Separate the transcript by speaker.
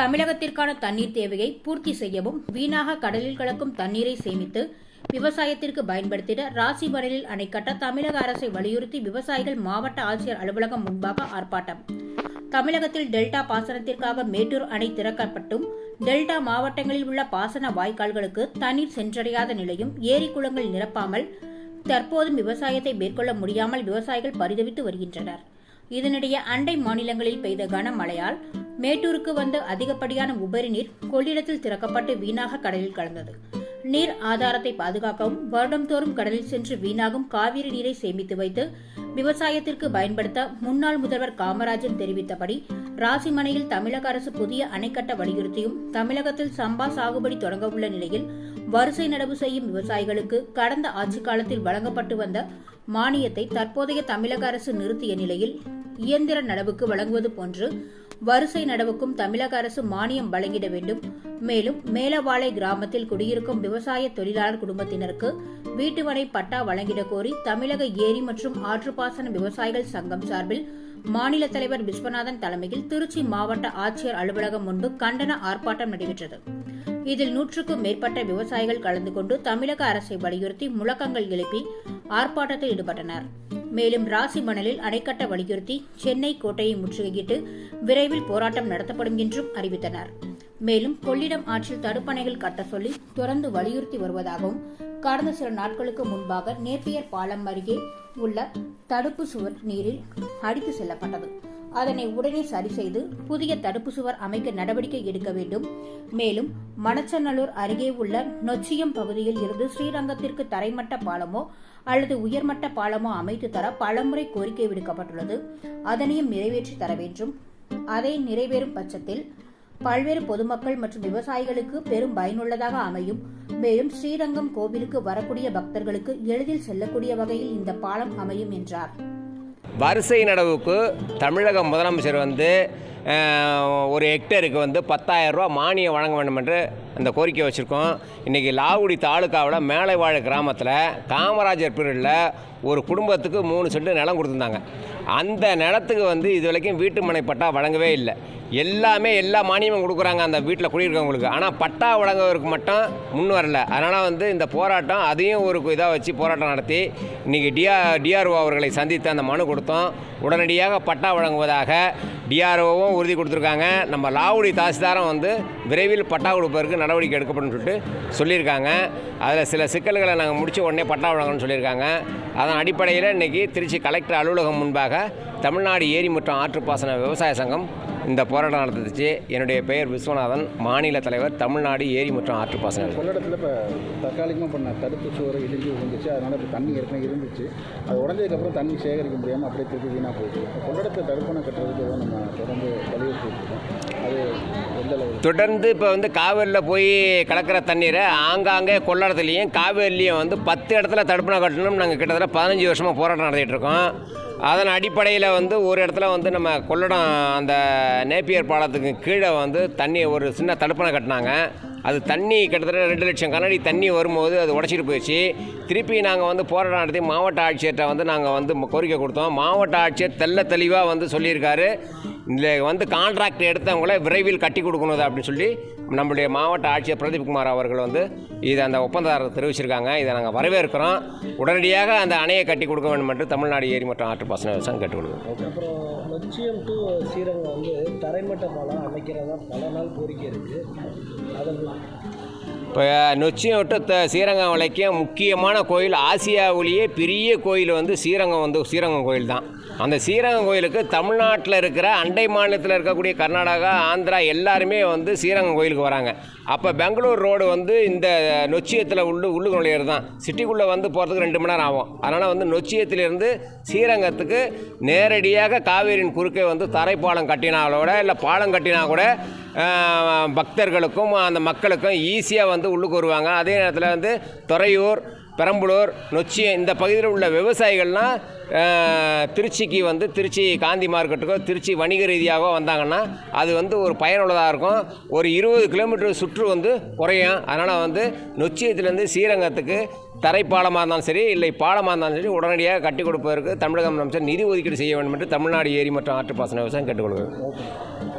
Speaker 1: தமிழகத்திற்கான தண்ணீர் தேவையை பூர்த்தி செய்யவும் வீணாக கடலில் கலக்கும் தண்ணீரை சேமித்து விவசாயத்திற்கு பயன்படுத்திட ராசிபரலில் அணை கட்ட தமிழக அரசை வலியுறுத்தி விவசாயிகள் மாவட்ட ஆட்சியர் அலுவலகம் முன்பாக ஆர்ப்பாட்டம். தமிழகத்தில் டெல்டா பாசனத்திற்காக மேட்டூர் அணை திறக்கப்பட்டும் டெல்டா மாவட்டங்களில் உள்ள பாசன வாய்க்கால்களுக்கு தண்ணீர் சென்றடையாத நிலையும் ஏரி குளங்கள் நிரப்பாமல் தற்போதும் விவசாயத்தை மேற்கொள்ள முடியாமல் விவசாயிகள் பரிதவித்து வருகின்றனர். இதனிடையே அண்டை மாநிலங்களில் பெய்த கனமழையால் மேட்டூருக்கு வந்த அதிகப்படியான உபரி நீர் கொள்ளிடத்தில் திறக்கப்பட்டு வீணாக கடலில் கலந்தது. நீர் ஆதாரத்தை பாதுகாக்கவும் வருடம்தோறும் கடலில் சென்று வீணாகும் காவிரி நீரை சேமித்து வைத்து விவசாயத்திற்கு பயன்படுத்த முன்னாள் முதல்வர் காமராஜன் தெரிவித்தபடி ராசிமனையில் தமிழக அரசு புதிய அணை கட்ட வலியுறுத்தியும் தமிழகத்தில் சம்பா சாகுபடி தொடங்க உள்ள நிலையில் வரிசை நடவு செய்யும் விவசாயிகளுக்கு கடந்த ஆட்சி காலத்தில் வழங்கப்பட்டு வந்த மானியத்தை தற்போதைய தமிழக அரசு நிறுத்திய நிலையில் இயந்திர நடவுக்கு வழங்குவது போன்று வரிசை நடவுக்கும் தமிழக அரசு மானியம் வழங்கிட வேண்டும். மேலும் மேலவாளை கிராமத்தில் குடியிருக்கும் விவசாய தொழிலாளர் குடும்பத்தினருக்கு வீட்டுமனை பட்டா வழங்கிட கோரி தமிழக ஏரி மற்றும் ஆற்றுப்பாசன விவசாயிகள் சங்கம் சார்பில் மாநில தலைவர் விஸ்வநாதன் தலைமையில் திருச்சி மாவட்ட ஆட்சியர் அலுவலகம் முன்பு கண்டன ஆர்ப்பாட்டம் நடைபெற்றது. இதில் நூற்றுக்கும் மேற்பட்ட விவசாயிகள் கலந்து கொண்டு தமிழக அரசை வலியுறுத்தி முழக்கங்கள் எழுப்பி ஆர்ப்பாட்டத்தில் ஈடுபட்டனர். மேலும் ராசி மணலில் அணைக்கட்ட வலியுறுத்தி சென்னை கோட்டையை முற்றுகையிட்டு விரைவில் போராட்டம் நடத்தப்படும் என்றும் அறிவித்தனர். மேலும் கொள்ளிடம் ஆற்றில் தடுப்பணைகள் கட்ட சொல்லி தொடர்ந்து வலியுறுத்தி வருவதாகவும் கடந்த சில நாட்களுக்கு முன்பாக நேப்பியர் பாலம் அருகே உள்ள தடுப்பு சுவர் நீரில் அடித்து செல்லப்பட்டது. அதனை உடனே சரி செய்து புதிய தடுப்பு சுவர் அமைக்க நடவடிக்கை எடுக்க வேண்டும். மேலும் மணச்சநல்லூர் அருகே உள்ள நொச்சியம் பகுதியில் இருந்து ஸ்ரீரங்கத்திற்கு தரைமட்ட பாலமோ அல்லது உயர்மட்ட பாலமோ அமைத்து தர பலமுறை கோரிக்கை விடுக்கப்பட்டுள்ளது. அதனையும் நிறைவேற்றி தர வேண்டும். அதை நிறைவேறும் பட்சத்தில் பல்வேறு பொதுமக்கள் மற்றும் விவசாயிகளுக்கு பெரும் பயனுள்ளதாக அமையும். மேலும் ஸ்ரீரங்கம் கோவிலுக்கு வரக்கூடிய பக்தர்களுக்கு எளிதில் செல்லக்கூடிய வகையில் இந்த பாலம் அமையும் என்றார்.
Speaker 2: வரிசை நடவுக்கு தமிழக முதலமைச்சர் வந்து ஒரு ஹெக்டேருக்கு வந்து 10000 ரூபா மானியம் வழங்க வேண்டும் என்று அந்த கோரிக்கை வச்சுருக்கோம். இன்றைக்கி லாவுடி தாலுக்காவில் மேலைவாழ கிராமத்தில் காமராஜர் பீரியடில் ஒரு குடும்பத்துக்கு மூணு சென்ட் நிலம் கொடுத்துருந்தாங்க. அந்த நிலத்துக்கு வந்து இது வரைக்கும் வீட்டு மனைப்பட்டா வழங்கவே இல்லை. எல்லாமே எல்லா மானியமும் கொடுக்குறாங்க அந்த வீட்டில் குடியிருக்கவங்களுக்கு. ஆனால் பட்டா வழங்குவதற்கு மட்டும் முன் வரல. அதனால் வந்து இந்த போராட்டம் அதையும் ஒரு இதாக வச்சு போராட்டம் நடத்தி இன்றைக்கி டிஆர் டிஆர்ஓ அவர்களை சந்தித்து அந்த மனு கொடுத்தோம். உடனடியாக பட்டா வழங்குவதாக டிஆர்ஓவும் உறுதி கொடுத்துருக்காங்க. நம்ம லாவுடி தாசில்தாரும் வந்து விரைவில் பட்டா கொடுப்பதற்கு நடவடிக்கை எடுக்கப்படும் சொல்லிட்டு சொல்லியிருக்காங்க. அதில் சில சிக்கல்களை நாங்கள் முடிச்ச உடனே பட்டா வழங்கணும்னு சொல்லியிருக்காங்க. அதன் அடிப்படையில் இன்றைக்கி திருச்சி கலெக்டர் அலுவலகம் முன்பாக தமிழ்நாடு ஏரி மற்றும் ஆற்றுப்பாசன விவசாய சங்கம் இந்த போராட்டம் நடத்துச்சு என்னுடைய பெயர் விஸ்வநாதன். மாநில தலைவர் தமிழ்நாடு ஏரி மற்றும் ஆற்றுப்பாசன
Speaker 3: கொள்ளிடத்தில் இப்போ தற்காலிகமாக பண்ண தடுப்பு சுவர் இடிஞ்சு விழுந்துச்சு. அதனால் இப்போ தண்ணி ஏற்கனவே இருந்துச்சு. அது உடஞ்சதுக்கப்புறம் தண்ணி சேகரிக்க முடியாமல் அப்படியே திருப்பி வீணாக போயிடுச்சு இப்போ கொள்ளிடத்தை தடுப்பணை கட்டுறதுக்கு நம்ம தொடர்ந்து வலியுறுத்திட்டு இருக்கோம். அது
Speaker 2: தொடர்ந்து இப்போ வந்து காவேரியில் போய் கலக்கிற தண்ணீரை ஆங்காங்கே கொள்ளாடத்துலேயும் காவேரிலையும் வந்து பத்து இடத்துல தடுப்பணை கட்டணும் நாங்கள் கிட்டத்தட்ட பதினஞ்சு வருஷமாக போராட்டம் நடத்திட்டு இருக்கோம். அதன் அடிப்படையில் வந்து ஒரு இடத்துல வந்து நம்ம கொள்ளடம் அந்த நேப்பியர் பாலத்துக்கு கீழே வந்து தண்ணி ஒரு சின்ன தடுப்பணை கட்டினாங்க. அது தண்ணி கிட்டத்தட்ட ரெண்டு லட்சம் கண்ணாடி தண்ணி வரும்போது அது உடச்சிட்டு போயிடுச்சு. திருப்பி நாங்கள் வந்து போராட்டம் நடத்தி மாவட்ட ஆட்சியர்கிட்ட வந்து நாங்கள் வந்து கோரிக்கை கொடுத்தோம். மாவட்ட ஆட்சியர் தெள்ள தெளிவாக வந்து சொல்லியிருக்காரு. இதில் வந்து கான்ட்ராக்ட் எடுத்தவங்கள விரைவில் கட்டி கொடுக்கணும் அப்படின்னு சொல்லி நம்முடைய மாவட்ட ஆட்சியர் பிரதீப் குமார் அவர்கள் வந்து இதை அந்த ஒப்பந்ததாரர் தெரிவிச்சிருக்காங்க. இதை நாங்கள் வரவேற்கிறோம். உடனடியாக அந்த அணையை கட்டி கொடுக்க வேண்டும் என்று தமிழ்நாடு ஏரி மற்றும் ஆற்றுப்பாசன விவசாயம் கேட்டுக்கொள்கிறோம்
Speaker 4: அப்புறம் லட்சியம் டு ஸ்ரீரங்கம் வந்து தரைமட்ட பாலம் அமைக்கிறதா பல நாள் கோரிக்கை இருக்குது
Speaker 2: இப்போ நொச்சியம் விட்டு ஸ்ரீரங்கம் வரைக்கும் முக்கியமான கோயில் ஆசியாவிலேயே பெரிய கோயில் வந்து ஸ்ரீரங்கம் வந்து ஸ்ரீரங்கம் கோயில் தான் அந்த ஸ்ரீரங்கம் கோயிலுக்கு தமிழ்நாட்டில் இருக்கிற அண்டை மாநிலத்தில் இருக்கக்கூடிய கர்நாடகா ஆந்திரா எல்லாருமே வந்து ஸ்ரீரங்கம் கோயிலுக்கு வராங்க. அப்போ பெங்களூர் ரோடு வந்து இந்த நொச்சியத்தில் உள்ளு உள்ளு நுழையிறது தான். சிட்டிக்குள்ளே வந்து போகிறதுக்கு ரெண்டு மணி நேரம் ஆகும். அதனால் வந்து நொச்சியத்திலிருந்து ஸ்ரீரங்கத்துக்கு நேரடியாக காவேரியின் குறுக்கே வந்து தரைப்பாலம் கட்டினாலோட இல்லை பாலம் கட்டினா கூட பக்தர்களுக்கும் அந்த மக்களுக்கும் ஈஸியாக வந்து உள்ளுக்கு வருவாங்க. அதே நேரத்தில் வந்து துறையூர் பெரம்பலூர் நொச்சி இந்த பகுதியில் உள்ள விவசாயிகள்லாம் திருச்சிக்கு வந்து திருச்சி காந்தி மார்க்கெட்டுக்கோ திருச்சி வணிக ரீதியாகவோ வந்தாங்கன்னா அது வந்து ஒரு பயனுள்ளதாக இருக்கும். ஒரு இருபது கிலோமீட்டர் சுற்று வந்து குறையும். அதனால் வந்து நொச்சியத்துலேருந்து ஸ்ரீரங்கத்துக்கு தரைப்பாலமாக இருந்தாலும் சரி இல்லை பாலமாக இருந்தாலும் சரி உடனடியாக கட்டி கொடுப்பதற்கு தமிழக முதலமைச்சர் நிதி ஒதுக்கீடு செய்ய வேண்டும் என்று தமிழ்நாடு ஏரி மற்றும் ஆற்றுப்பாசன விவசாயம் கேட்டுக்கொள்கிறேன்.